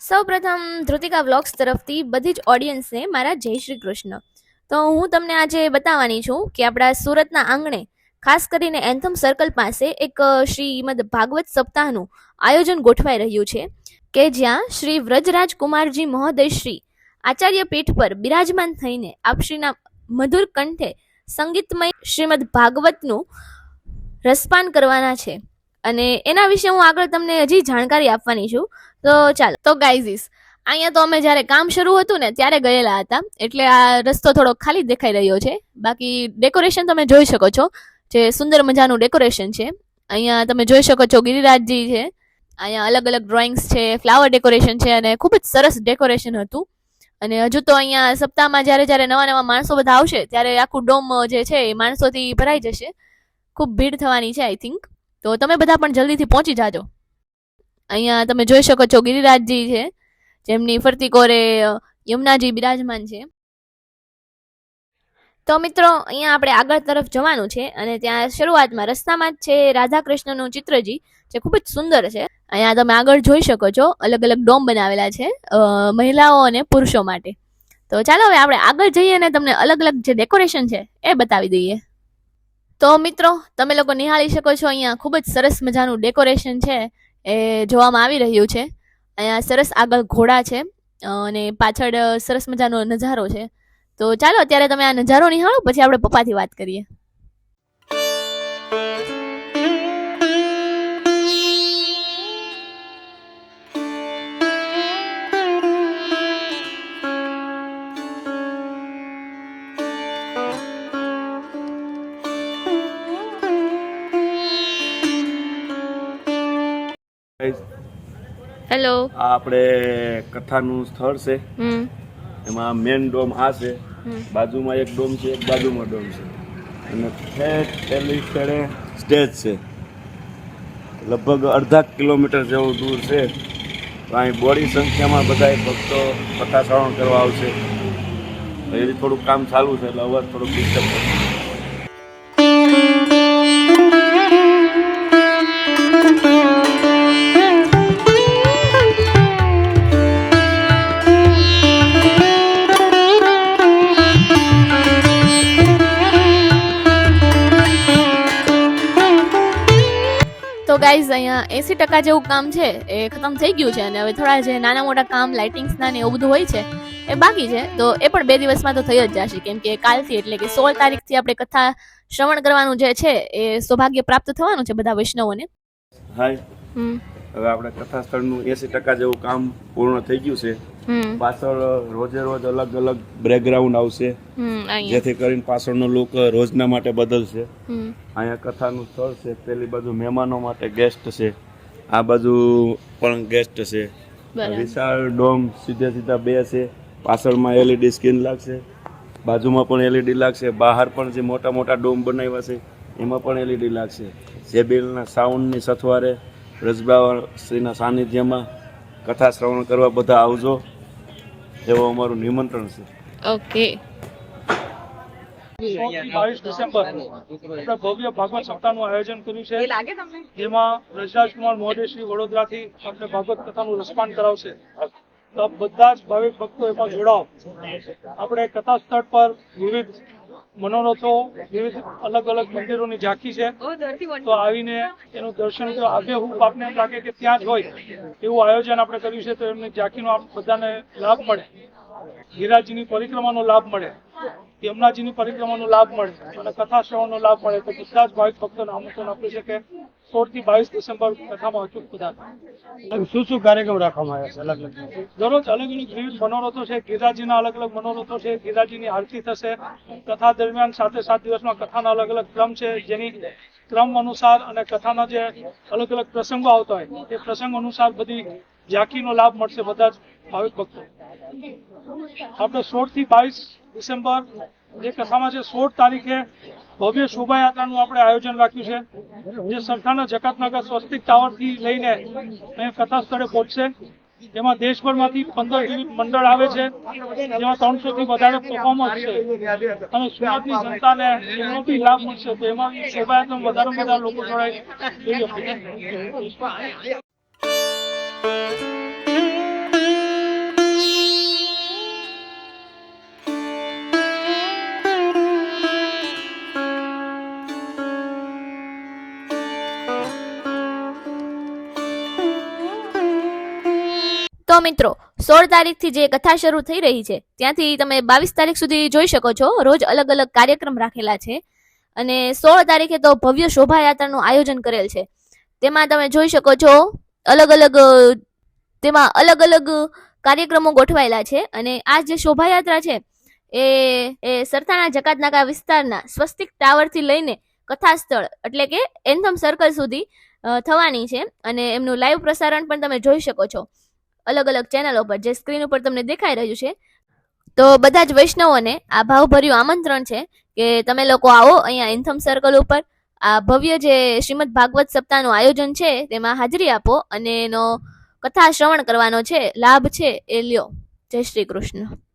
સૌપ્રથમ ધૃતિકા વ્લોગ્સ તરફથી બધી જ ઓડિયન્સને મારા જય શ્રી કૃષ્ણ. તો હું તમને આજે બતાવવાની છું કે આપણા સુરતના આંગણે, ખાસ કરીને એન્થમ સર્કલ પાસે એક શ્રીમદ ભાગવત સપ્તાહનું આયોજન ગોઠવાઈ રહ્યું છે કે જ્યાં શ્રી વ્રજરાજ કુમારજી મહોદય શ્રી આચાર્ય પીઠ પર બિરાજમાન થઈને આપશ્રીના મધુર કંઠે સંગીતમય શ્રીમદ ભાગવતનું રસપાન કરવાના છે. અને એના વિશે હું આગળ તમને હજી જાણકારી આપવાની છું. તો ચાલો, તો ગાઈઝીસ અહીંયા તો અમે જ્યારે કામ શરૂ હતું ને, ત્યારે ગયેલા હતા. એટલે આ રસ્તો થોડો ખાલી દેખાઈ રહ્યો છે. બાકી ડેકોરેશન તમે જોઈ શકો છો. જે સુંદર મજાનું ડેકોરેશન છે. અહીંયા તમે જોઈ શકો છો ગિરિરાજજી છે. અહીંયા અલગ અલગ ડ્રોઈંગ્સ છે ફ્લાવર ડેકોરેશન છે અને ખૂબ જ સરસ ડેકોરેશન હતું. અને હજુ તો અહીંયા સપ્તાહમાં જ્યારે જ્યારે નવા નવા માણસો બધા આવશે, ત્યારે આખું ડોમ જે છે એ માણસોથી ભરાઈ જશે. ખૂબ ભીડ થવાની છે આઈ થિંક તો તમે બધા પણ જલ્દીથી પહોંચી જાજો. અહીંયા તમે જોઈ શકો છો ગિરિરાજજી છે, જેમની ફરતી કોરે યમુનાજી બિરાજમાન છે. તો મિત્રો, અહીંયા આપણે આગળ તરફ જવાનું છે અને ત્યાં શરૂઆતમાં રસ્તામાં જ છે રાધા કૃષ્ણનું ચિત્રજી, જે ખૂબ જ સુંદર છે. અહીંયા તમે આગળ જોઈ શકો છો, અલગ અલગ ડોમ બનાવેલા છે મહિલાઓ અને પુરુષો માટે. તો ચાલો હવે આપણે આગળ જઈએ અને તમને અલગ અલગ જે ડેકોરેશન છે એ બતાવી દઈએ. તો મિત્રો, તમે લોકો નિહાળી શકો છો, અહીંયા ખૂબ જ સરસ મજાનું ડેકોરેશન છે. એ જોવામાં આવી રહ્યું છે. અહીંયા સરસ આગળ ઘોડા છે અને પાછળ સરસ મજાનો નજારો છે. તો ચાલો અત્યારે તમે આ નજારો નિહાળો, પછી આપણે પપ્પાથી વાત કરીએ. હેલો આ આપણે કથાનું સ્થળ છે. એમાં મેન ડોમ આ છે. બાજુમાં એક ડોમ છે એક બાજુમાં ડોમ છે. અને ઠેઠ પેલી છેડે સ્ટેજ છે. લગભગ અડધા કિલોમીટર જેવું દૂર છે. તો અહીં બોડી સંખ્યામાં બધા ભક્તો કથા શ્રવણ કરવા આવશે. હજી થોડુંક કામ ચાલુ છે એટલે અવાજ થોડુંક ડિસ્ટર્બ થશે તો ગાઈઝ અહીંયા એસી ટકા જેવું કામ છે એ ખતમ થઈ ગયું છે અને હવે થોડા જે નાના મોટા કામ લાઇટિંગ્સના ને એવું બધું હોય છે એ બાકી છે. તો એ પણ બે દિવસમાં તો થઈ જ જશે કેમ કે કાલથી એટલે કે સોળ તારીખથી આપણે કથા શ્રવણ કરવાનું જે છે એ સૌભાગ્ય પ્રાપ્ત થવાનું છે બધા વૈષ્ણવોને. હાય હમ. હવે આપણે કથા સ્થળનું એસી ટકા જેવું કામ પૂર્ણ થઈ ગયું છે. પાછળ રોજે રોજ અલગ અલગ બેકગ્રાઉન્ડ આવશે. જેથી કરીને પાછળનો લુક રોજના માટે બદલશે. અહીંયા કથાનું સ્થળ છે પેલી બાજુ મહેમાનો માટે ગેસ્ટ છે આ બાજુ પણ ગેસ્ટ છે. વિશાળ ડોમ સીધે સીધા બે છે પાછળમાં એલઈડી સ્ક્રીન લાગશે બાજુમાં પણ એલઈડી લાગશે બહાર પણ જે મોટા મોટા ડોમ બનાવ્યા છે એમાં પણ એલઈડી લાગશે. જે બિલના સાઉન્ડની સથવારે રજબાશ્રીના સાનિધ્યમાં કથા શ્રવણ કરવા બધા આવજો. એવો અમારું નિમંત્રણ છે. ઓકે. બાવીસ ડિસેમ્બર આપણે ભવ્ય ભાગવત સપ્તાહનું આયોજન કર્યું છે. જેમાં રજરાજકુમાર મહોદય શ્રી વડોદરાથી આપણે ભાગવત કથાનું રસપાન કરાવશે. તો બધા જ ભાવિક ભક્તો એમાં જોડાઓ. આપણે કથા સ્થળ પર વિવિધ મનોરથો વિવિધ અલગ અલગ મંદિરોની ઝાંખી છે. તો આવીને એનું દર્શન કરો. આગે હું આપને એમ લાગે કે ત્યાં જ હોય એવું આયોજન આપણે કર્યું છે તો એમની ઝાંખીનો આપ બધાને લાભ મળે. હીરાજીની પરિક્રમાનો લાભ મળે. યમુનાજીની પરિક્રમાનો લાભ મળે. અને કથા શ્રવણનો લાભ મળે. તો બધા જ ભાવિક ભક્તોને આમંત્રણ આપ્યું છે કે સોળથી બાવીસ ડિસેમ્બર કથામાં અચૂક પધારો શું શું કાર્યક્રમ રાખવામાં આવ્યા છે? અલગ અલગ દરરોજ અલગ અલગ વિવિધ મનોરથો છે. ગીતાજીના અલગ અલગ મનોરથો છે. ગીતાજીની આરતી થશે. કથા દરમિયાન સાતે સાત દિવસમાં કથાના અલગ અલગ ક્રમ છે. જેની ક્રમ અનુસાર અને કથાના જે અલગ અલગ પ્રસંગો આવતા હોય એ પ્રસંગ અનુસાર બધી ઝાંકીનો લાભ મળશે બધા જ ભાવિક ભક્તો. આપણે સોળથી બાવીસ ડિસેમ્બર જે કથામાં છે સોળ તારીખે ભવ્ય શોભાયાત્રાનું આપણે આયોજન રાખ્યું છે, જે સંસ્થાના જકાતનગર સ્વસ્તિક ટાવરથી લઈને અહીં કથા સ્થળે પહોંચશે. જેમાં દેશભરમાંથી પંદર વિવિધ મંડળ આવે છે, જેમાં ત્રણસો થી વધારે પરફોર્મન્સ છે. અને સુરતની જનતાને એનો બી લાભ મળશે, તો એમાં શોભાયાત્રામાં વધારે વધારે લોકો જોડાય. તો મિત્રો, સોળ તારીખથી જે કથા શરૂ થઈ રહી છે, ત્યાંથી તમે બાવીસ તારીખ સુધી જોઈ શકો છો. રોજ અલગ અલગ કાર્યક્રમ રાખેલા છે અને સોળ તારીખે તો ભવ્ય શોભાયાત્રાનું આયોજન કરેલ છે. તેમાં તમે જોઈ શકો છો, અલગ અલગ, તેમાં અલગ અલગ કાર્યક્રમો ગોઠવાયેલા છે અને આ જે શોભાયાત્રા છે, એ એ સરથાણા જકાતનાકા વિસ્તારના સ્વસ્તિક ટાવરથી લઈને કથા સ્થળ એટલે કે એન્થમ સર્કલ સુધી થવાની છે અને એમનું લાઈવ પ્રસારણ પણ તમે જોઈ શકો છો. અલગ અલગ ચેનલો પર જે સ્ક્રીન ઉપર તમને દેખાઈ રહ્યું છે. તો બધા જ વૈષ્ણવોને આ ભાવભર્યું આમંત્રણ છે કે તમે લોકો આવો અહીંયા એન્થમ સર્કલ ઉપર. આ ભવ્ય જે શ્રીમદ ભાગવત સપ્તાહનું આયોજન છે તેમાં હાજરી આપો અને એનો કથા શ્રવણ કરવાનો છે. લાભ છે એ લ્યો. જય શ્રી કૃષ્ણ.